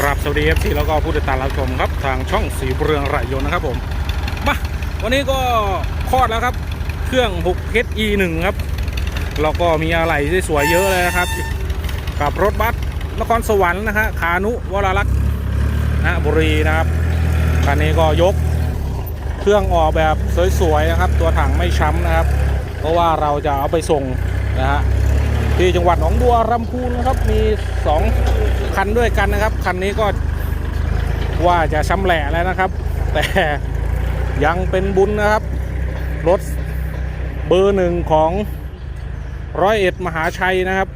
ครับสวัสดีเอฟซีแล้วก็ผู้ติดตามรับชมครับทางช่องสีเรืองรยยนต์นะครับผมมาวันนี้ก็คลอดแล้วครับ เครื่อง6 HE 1ครับแล้วก็มีอะไรสวยๆเยอะเลยนะครับ กับรถบัสนครสวรรค์นะฮะขานุวรลักษณ์นะบุรีนะครับคันนี้ก็ยกเครื่องออกแบบสวยๆนะครับ ตัวถังไม่ช้ำนะครับ เพราะว่าเราจะเอาไปส่งนะฮะที่จังหวัดหนองบัวลำพูนนะครับมี 2 คันด้วยกันนะครับ คันนี้ก็ว่าจะช้ำแหละแล้วนะครับ แต่ยังเป็นบุญนะครับ รถเบอร์หนึ่งของร้อยเอ็ดมหาชัยนะครับ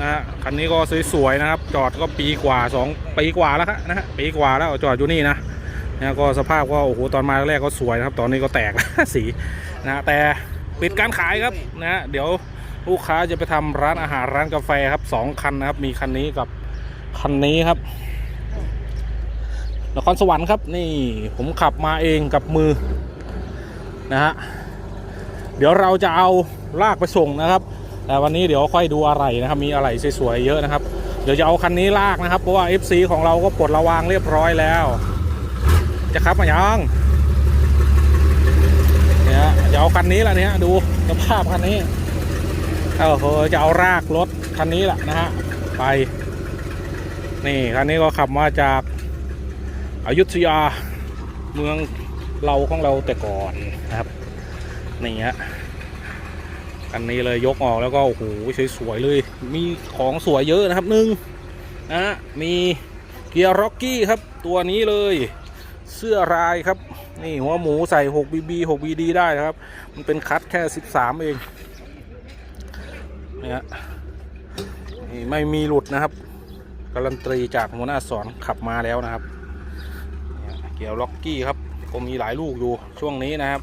นะฮะคันนี้ก็สวยๆนะครับ จอดก็ปีกว่า2ปีกว่าแล้วครับนะฮะปีกว่าแล้วจอดอยู่นี่นะนี่ก็สภาพก็โอ้โหตอนมาแรกก็สวยนะครับ ตอนนี้ก็แตกสีนะแต่ปิดการขายครับนะฮะเดี๋ยวลูกค้าจะไปทำร้านอาหารร้านกาแฟครับสองคันนะครับ มีคันนี้กับ คันนี้ครับนครสวรรค์ครับ นี่ผมขับมาเองกับมือนะฮะเดี๋ยวเราจะเอาลากไปส่งนะครับ แต่วันนี้เดี๋ยวค่อยดูอะไรนะครับ มีอะไรสวยๆเยอะนะครับ เดี๋ยวจะเอาคันนี้ลากนะครับ เพราะว่า FC ของเราก็ปลดระวางเรียบร้อยแล้ว จะขับมายังเนี่ยจะเอาคันนี้แหละเนี่ยดูสภาพคันนี้เออจะเอารากรถคันนี้แหละนะฮะไป นี่คันนี้ก็ขับมาจากอายุทยาเมืองเราของเราแต่ก่อนนะครับนี่ฮะคันนี้เลยยกออกแล้วก็โอ้โหสวยๆเลย มีของสวยเยอะนะครับหนึ่งนะมีเกียร์ร็อกกี้ครับ ตัวนี้เลยเสื้อลายครับ นี่หัวหมูใส่ 6BB 6BD ได้นะครับ มันเป็นคัดแค่ 13 เองนี่ฮะไม่มีหลุดนะครับ การันตีจากหัวหน้าสอนขับมาแล้วนะครับเกียเกี่ยวล็อกกี้ครับก็มีหลายลูกอยู่ช่วงนี้นะครับ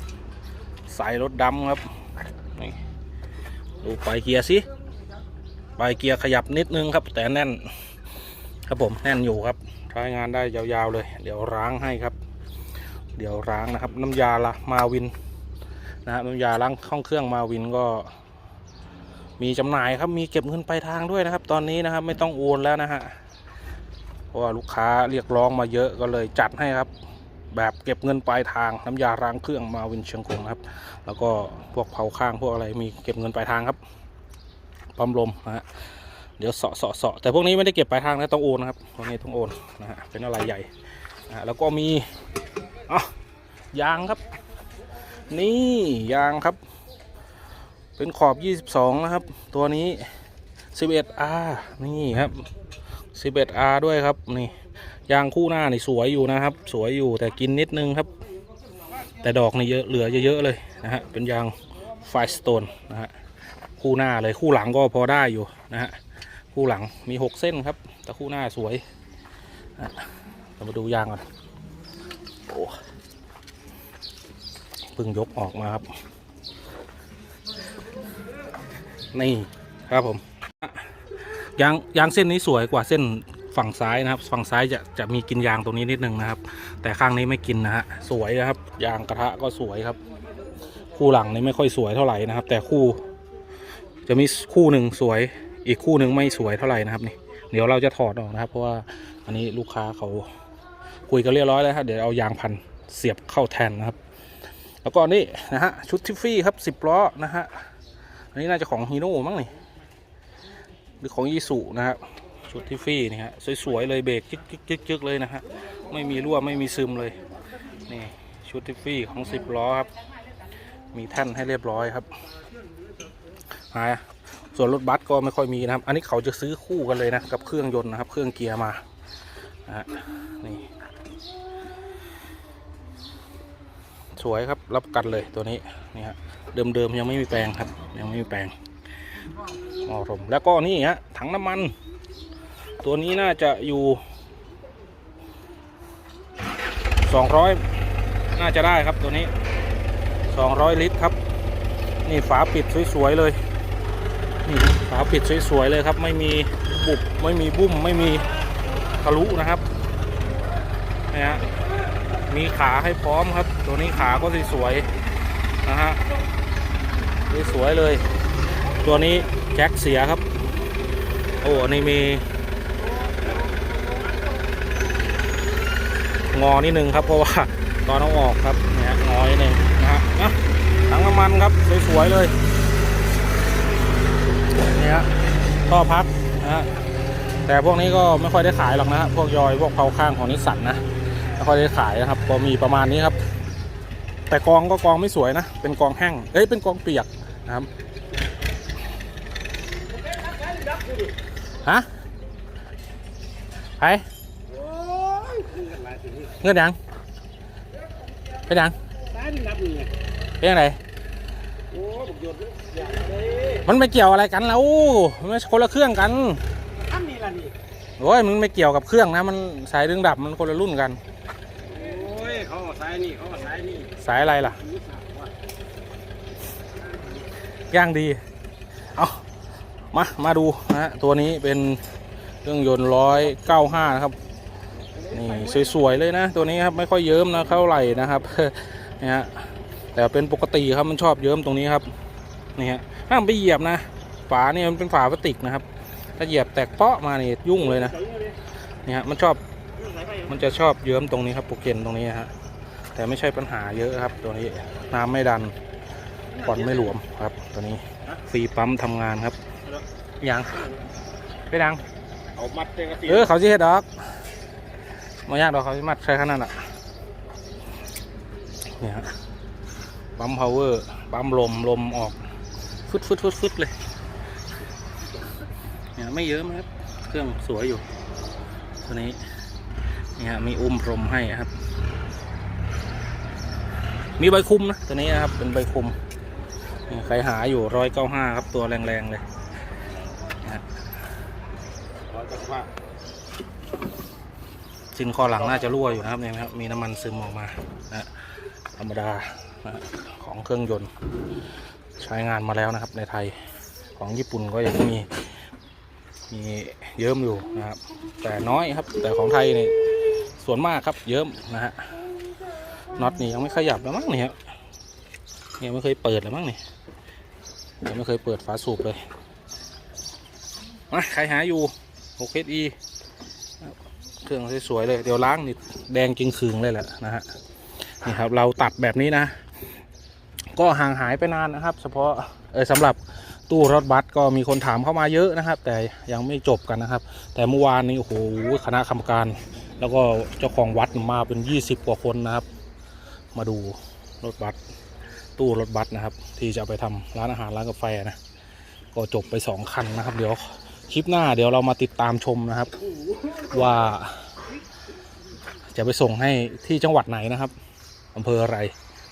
สายรถดำครับดูปลายเกียร์สิปลายเกียร์ขยับนิดนึงครับ แต่แน่น ครับผมแน่นอยู่ครับใช้งานได้ยาวๆเลย เดี๋ยวล้างให้ครับ เดี๋ยวล้างนะครับ น้ำยาละมาวินนะครับน้ำยาล้างห้องเครื่องมาวินก็ มีจำหน่ายครับมีเก็บเงินปลายทางด้วยนะครับ ตอนนี้นะครับไม่ต้องโอนแล้วนะฮะเพราะว่าลูกค้าเรียกร้องมาเยอะก็เลยจัดให้ครับ แบบเก็บเงินปลายทางน้ำยาล้างเครื่องมาวินเชียงคงนะครับ แล้วก็พวกเผาข้างพวกอะไรมีเก็บเงินปลายทางครับปั๊มลมนะฮะเดี๋ยวเสาะเสาะเสาะแต่พวกนี้ไม่ได้เก็บปลายทางนะต้องโอนนะครับพวกนี้ต้องโอนนะฮะเป็นอะไรใหญ่นะแล้วก็มีอ๋อยางครับ นี่ยางครับ เป็นขอบ 22 นะครับ ตัวนี้ 11R นี่ครับ 11R ด้วยครับนี่ยางคู่หน้านี่สวยอยู่นะครับ สวยอยู่แต่กินนิดนึงครับ แต่ดอกนี่เยอะเหลือเยอะๆเลยนะฮะเป็นยางไฟสโตนนะฮะคู่หน้าเลยคู่หลังก็พอได้อยู่นะฮะคู่หลังมี6เส้นครับ แต่คู่หน้าสวยเรามาดูยางก่อนโอ้เพิ่งยกออกมาครับ นี่ครับผมยางยางเส้นนี้สวยกว่าเส้นฝั่งซ้ายนะครับ ฝั่งซ้ายจะจะมีกินยางตรงนี้นิดนึงนะครับ แต่ข้างนี้ไม่กินนะฮะสวยนะครับ ยางกระทะก็สวยครับ คู่หลังนี่ไม่ค่อยสวยเท่าไหร่นะครับ แต่คู่ จะมีคู่หนึ่งสวย อีกคู่หนึ่งไม่สวยเท่าไหร่นะครับนี่เดี๋ยวเราจะถอดออกนะครับ เพราะว่าอันนี้ลูกค้าเขาคุยกันเรียบร้อยแล้วครับเดี๋ยวเอายางพันเสียบเข้าแทนนะครับ แล้วก็นี่นะฮะชุดทิฟฟี่ครับสิบล้อนะฮะ อันนี้น่าจะของฮีโน่มั้งนี่หรือของยีสุนะครับชุดที่ฟี่นี่ฮะสวยๆเลยเบรกจึกจึกจึกจึกเลยนะฮะไม่มีรั่วไม่มีซึมเลยนี่ชุดที่ฟี่ของสิบล้อครับ มีแท่นให้เรียบร้อยครับหายส่วนรถบัสก็ไม่ค่อยมีนะครับ อันนี้เขาจะซื้อคู่กันเลยนะกับเครื่องยนต์นะครับ เครื่องเกียร์มานะฮะนี่สวยครับรับกันเลยตัวนี้นี่ฮะ เดิมๆยังไม่มีแปลงครับ ยังไม่มีแปลงหม้อลมแล้วก็นี่ฮะถังน้ำมัน ตัวนี้น่าจะอยู่200น่าจะได้ครับตัวนี้200ลิตรครับ นี่ฝาปิดสวยๆเลยนี่ฝาปิดสวยๆเลยครับไม่มีบุบไม่มีบุ้มไม่มีทะลุนะครับนี่ฮะมีขาให้พร้อมครับ ตัวนี้ขาก็สวยๆนะฮะ สวยเลย ตัวนี้แจ็คเสียครับ โอ้อันนี้มี งอนิดนึงครับเพราะว่าตอนเอาออกครับเนี่ยงอนิดนึงนะฮะถังน้ำมันครับสวยๆเลยนี่ฮะท่อพักนะฮะแต่พวกนี้ก็ไม่ค่อยได้ขายหรอกนะฮะพวกยอยพวกเผาข้างของนิสสันนะไม่ค่อยได้ขายนะครับ ก็มีประมาณนี้ครับ แต่กองก็กองไม่สวยนะ เป็นกองแห้งเอ้ยเป็นกองเปียก ครับ ฮะไปโอ้ยคือกันหลายสิ่งนี่เงื่อนยังเป็นยังตายนี่นับนี่ไงเป็นยังไงโอ้บุกโยนอยากเลยมันไม่เกี่ยวอะไรกันแล้วมันไม่ใช่คนละเครื่องกันทำนี่ล่ะนี่โอ้ยมันไม่เกี่ยวกับเครื่องนะ มันสายดึงดับมันคนละรุ่นกันโอ้ยเขาเอาซ้ายนี่เขาเอาซ้ายนี่สายอะไรล่ะนี่สาวว่า ย่างดี เอามา มาดูนะฮะตัวนี้เป็นเครื่องยนต์ร้อยเก้าห้านะครับ นี่สวยๆเลยนะ ตัวนี้ครับไม่ค่อยเยิ้มนะเท่าไหร่นะครับนี่ฮะแต่เป็นปกติครับมันชอบเยิ้มตรงนี้ครับนี่ฮะห้ามไปเหยียบนะ ฝาเนี่ยมันเป็นฝาพลาสติกนะครับ ถ้าเหยียบแตกเปาะมานี่ยุ่งเลยนะนี่ฮะมันชอบมันจะชอบเยิ้มตรงนี้ครับโปรเกนตรงนี้ฮะแต่ไม่ใช่ปัญหาเยอะครับ ตัวนี้น้ำไม่ดัน ควันไม่หลวมครับตัวนี้ฟรีปั๊มทำงานครับยังไปดังเอามัดเต็มกระสีเออเขาจะเฮ็ดดอกมายากดอกเขาจะมัดใช้ขนาดน่ะเนี่ยฮะปั๊มพาวเวอร์ปั๊มลมลมออกฟึดฟึดฟึดฟึดเลยเนี่ยไม่เยอะนะครับ เครื่องสวยอยู่ ตัวนี้เนี่ยฮะมีอุ้มพรมให้ครับ มีใบคุมนะตัวนี้นะครับเป็นใบคุมนี่ ใครหาอยู่ร้อยเก้าห้าครับตัวแรงๆเลยร้อยเก้าสิบห้าซินคอหลังน่าจะรั่วอยู่นะครับเนี่ยนะครับ มีน้ำมันซึมออกมานะธรรมดานะของเครื่องยนต์ ใช้งานมาแล้วนะครับ ในไทยของญี่ปุ่นก็ยังมีมีเยิ้มอยู่นะครับ แต่น้อยครับ แต่ของไทยเนี่ยส่วนมากครับเยิ้มนะฮะน็อตนี่ยังไม่ขยับแล้วมั้งเนี่ย ยังไม่เคยเปิดแล้วมั้งเนี่ยยังไม่เคยเปิดฝาสูบเลยมาใครหาอยู่ 6SE เครื่องสวยๆเลย เดี๋ยวล้างนี่แดงจริงคืงเลยแหละนะฮะนี่ครับเราตัดแบบนี้นะ ก็ห่างหายไปนานนะครับเฉพาะเออสำหรับตู้รถบัสก็มีคนถามเข้ามาเยอะนะครับ แต่ยังไม่จบกันนะครับ แต่เมื่อวานนี้โอ้โหคณะกรรมการ แล้วก็เจ้าของวัดมาเป็น 20 กว่าคนนะครับ มาดูรถบัส ตู้รถบัสนะครับ ที่จะไปทำร้านอาหารร้านกาแฟนะก็จบไปสองคันนะครับ เดี๋ยวคลิปหน้าเดี๋ยวเรามาติดตามชมนะครับ ว่า จะไปส่งให้ที่จังหวัดไหนนะครับอำเภออะไร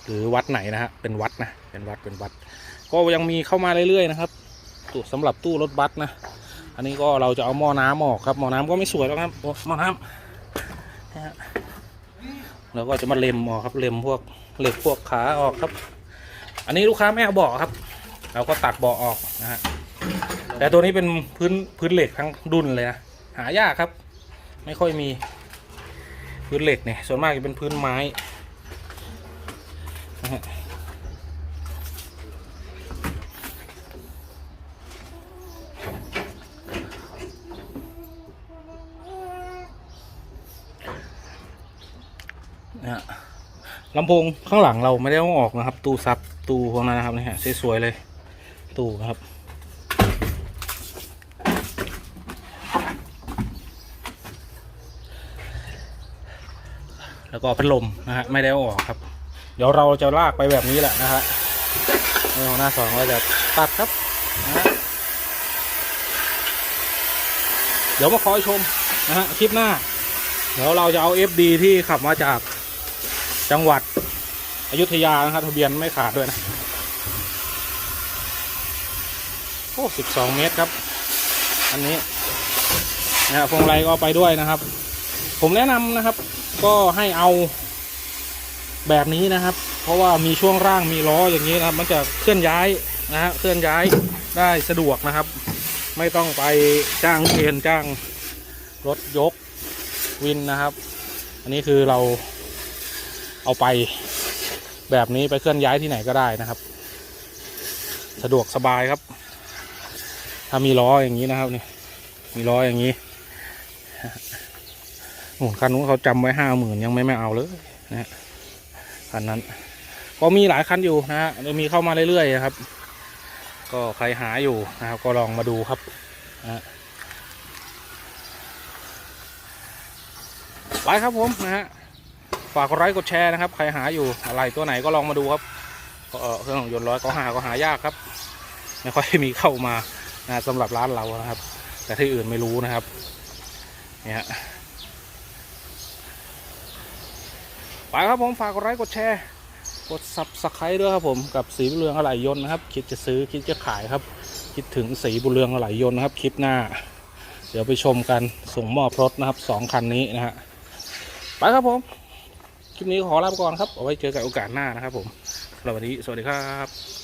หรือวัดไหนนะฮะเป็นวัดนะเป็นวัดเป็นวัด ก็ยังมีเข้ามาเรื่อยๆนะครับตู้สำหรับตู้รถบัสนะอันนี้ก็เราจะเอาหม้อน้ำออกครับหม้อน้ำก็ไม่สวยแล้วครับหม้อน้ำแล้วก็จะมาเล็มออกครับเล็มพวกเหล็กพวกขาออกครับ อันนี้ลูกค้าไม่เอาเบาะครับ เราก็ตัดเบาะออกนะฮะแต่ตัวนี้เป็นพื้นพื้นเหล็กทั้งดุนเลยนะหายากครับ ไม่ค่อยมีพื้นเหล็กเนี่ยส่วนมากจะเป็นพื้นไม้นะฮะนะ ลำโพงข้างหลังเราไม่ได้เอาออกนะครับ ตู้ซับตู้พวกนั้นนะครับนี่ฮะสวยๆเลยตู้นะครับ แล้วก็พัดลมนะฮะไม่ได้อออกครับ เดี๋ยวเราจะลากไปแบบนี้แหละนะฮะในของหน้าสองเราจะตัดครับนะฮะเดี๋ยวมาคอยชมนะฮะคลิปหน้าเดี๋ยวเราจะเอา FD ที่ขับมาจาก จังหวัดอยุธยานะครับทะเบียนไม่ขาดด้วยนะโอ้สิบสองเมตรครับ อันนี้นะฮะพวงไรก็ไปด้วยนะครับ ผมแนะนำนะครับ ก็ให้เอาแบบนี้นะครับ เพราะว่ามีช่วงร่างมีล้ออย่างนี้นะครับ มันจะเคลื่อนย้ายนะฮะเคลื่อนย้ายได้สะดวกนะครับ ไม่ต้องไปจ้างเคนจ้างรถยกวินนะครับ อันนี้คือเรา เอาไปแบบนี้ไปเคลื่อนย้ายที่ไหนก็ได้นะครับ สะดวกสบายครับ ถ้ามีล้ออย่างนี้นะครับนี่มีล้ออย่างนี้นู่นคันนู้นเขาจำไว้ห้าหมื่นยังไม่ไม่เอาเลยนะฮะคันนั้นก็มีหลายคันอยู่นะฮะมีเข้ามาเรื่อยๆนะครับ ก็ใครหาอยู่นะครับ ก็ลองมาดูครับนะฮะไปครับผมนะฮะ ฝากกดไลค์กดแชร์นะครับ ใครหาอยู่อะไรตัวไหนก็ลองมาดูครับเเครื่องยนต์ร้อยก็หาก็หายากครับ ไม่ค่อยมีเข้ามานะสำหรับร้านเรานะครับ แต่ที่อื่นไม่รู้นะครับเนี่ยไปครับผมฝากกดไลค์กดแชร์กด subscribe ด้วยครับผมกับสีบุญเรืองอะไหล่ยนต์นะครับ คิดจะซื้อคิดจะขายครับ คิดถึงสีบุญเรืองอะไหล่ยนต์นะครับคลิปหน้า เดี๋ยวไปชมกันส่งมอบรถนะครับสองคันนี้นะฮะไปครับผม ลิปนี้ขอลาไปก่อนครับเอาไว้เจอกันโอกาสหน้านะครับผมสำหรับวันนี้สวัสดีครับ